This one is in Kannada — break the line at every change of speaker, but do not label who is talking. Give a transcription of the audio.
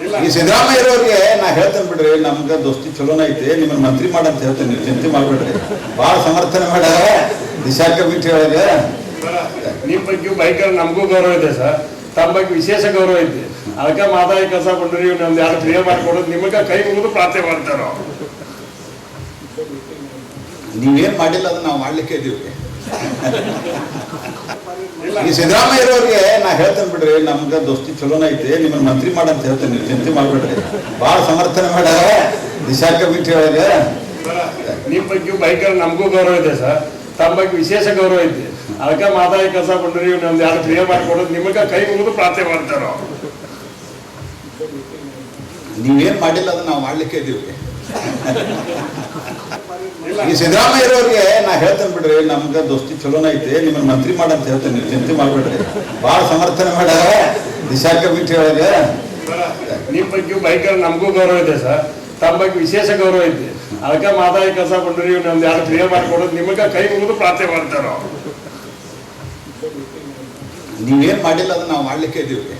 ಈ ಸಿದ್ದರಾಮಯ್ಯ ಇರೋರಿಗೆ ನಾ ಹೇಳ್ತೇನೆ ಬಿಡ್ರಿ ನಮ್ಗೆ ದೋಸ್ತಿ ಚಲೋನ ಐತಿ ನಿಮ್ಮನ್ನ ಮಂತ್ರಿ ಮಾಡಂತ ಹೇಳ್ತೇನೆ ನೀವು ಚಿಂತೆ ಮಾಡ್ಬೇಡ್ರಿ. ಭಾಳ ಸಮರ್ಥನೆ ಮಾಡ್ಯಾರ ದಿಶಾ ಕಮಿಟಿ ಒಳಗೆ.
ನಿಮ್ಮ ಬಗ್ಗೆ ಬೈಕರ್ ನಮಗೂ ಗೌರವ ಇದೆ ಸರ್. ತಮ್ಮ ಬಗ್ಗೆ ವಿಶೇಷ ಗೌರವ ಐತಿ. ಅದಕ್ಕೆ ಮಾತಾಡಿ ಕೆಲಸ ಬಂದ್ರಿ ನಮ್ದು ಯಾರು ಕ್ರಿಯೆ ಮಾಡಿಕೊಡೋದು ನಿಮಗೆ ಕೈ ಮುಗಿದು ಪ್ರಾರ್ಥನೆ ಮಾಡ್ತಾರೋ
ನೀವೇನು ಮಾಡಿಲ್ಲ ಅದನ್ನ ನಾವು ಮಾಡ್ಲಿಕ್ಕೆ ಇದೀವಿ. ಈ ಸಿದ್ದರಾಮಯ್ಯ ಅವ್ರಿಗೆ ನಾ ಹೇಳ್ತೇನೆ ಬಿಡ್ರಿ ನಮ್ಗೆ ದೋಸ್ತಿ ಚಲೋನ ಐತಿ ನಿಮ್ಮನ್ನ ಮಂತ್ರಿ ಮಾಡಂತ ಹೇಳ್ತೇನೆ ನೀವು ಚಿಂತೆ ಮಾಡ್ಬೇಡ್ರಿ. ಭಾಳ ಸಮರ್ಥನೆ ಮಾಡ್ಯಾರ ದಿಶಾ ಕಮಿಟಿ ಒಳಗೆ.
ನಿಮ್ ಬಗ್ಗೆ ಬೈಕರ್ ನಮಗೂ ಗೌರವ ಇದೆ ಸರ್. ತಮ್ಮ ಬಗ್ಗೆ ವಿಶೇಷ ಗೌರವ ಐತಿ. ಅದಕ್ಕೆ ಮಾತಾಡಿ ಕೆಲಸ ಬಂದ್ರಿ ನಮ್ದು ಯಾರು ಕ್ರಿಯೆ ಮಾಡ್ಕೊಡೋದು ನಿಮಗೆ ಕೈ ಮುಗಿದು ಪ್ರಾರ್ಥನೆ ಮಾಡ್ತಾರ
ನೀವೇನ್ ಮಾಡಿಲ್ಲ ಅದನ್ನ ನಾವು ಮಾಡ್ಲಿಕ್ಕೆ ಇದೀವಿ. ಈ ಸಿದ್ದರಾಮಯ್ಯ ಅವ್ರಿಗೆ ನಾ ಹೇಳ್ತೇನೆ ಬಿಡ್ರಿ ನಮ್ಗ ದೋಸ್ತಿ ಚಲೋನ ಐತಿ ನಿಮ್ಮನ್ನ ಮಂತ್ರಿ ಮಾಡಂತ ಹೇಳ್ತೇನೆ ನೀವು ಚಿಂತೆ ಮಾಡ್ಬಿಡ್ರಿ. ಭಾಳ ಸಮರ್ಥನೆ ಮಾಡ್ಯಾರ ದಿಶಾ ಕಮಿಟಿ ಒಳಗೆ
ನಿಮ್ ಬಗ್ಗೆ ಬೈಕರ್ ನಮಗೂ ಗೌರವ ಇದೆ ಸರ್. ತಮ್ಮ ಬಗ್ಗೆ ವಿಶೇಷ ಗೌರವ ಐತಿ ಅದಕ್ಕೆ ಮಾತಾಡಿ ಕೆಲಸ ಬಂದ್ರಿ ನಮ್ದು ಯಾರು ಕ್ಲಿಯರ್ ಮಾಡಿಕೊಡೋದು ನಿಮಗೆ ಕೈ ಮುಗಿದು ಪ್ರಾರ್ಥನೆ ಮಾಡ್ತಾರೋ
ನೀವೇನ್ ಮಾಡಿಲ್ಲ ಅದನ್ನ ನಾವು ಮಾಡ್ಲಿಕ್ಕೆ ಇದೀವಿ.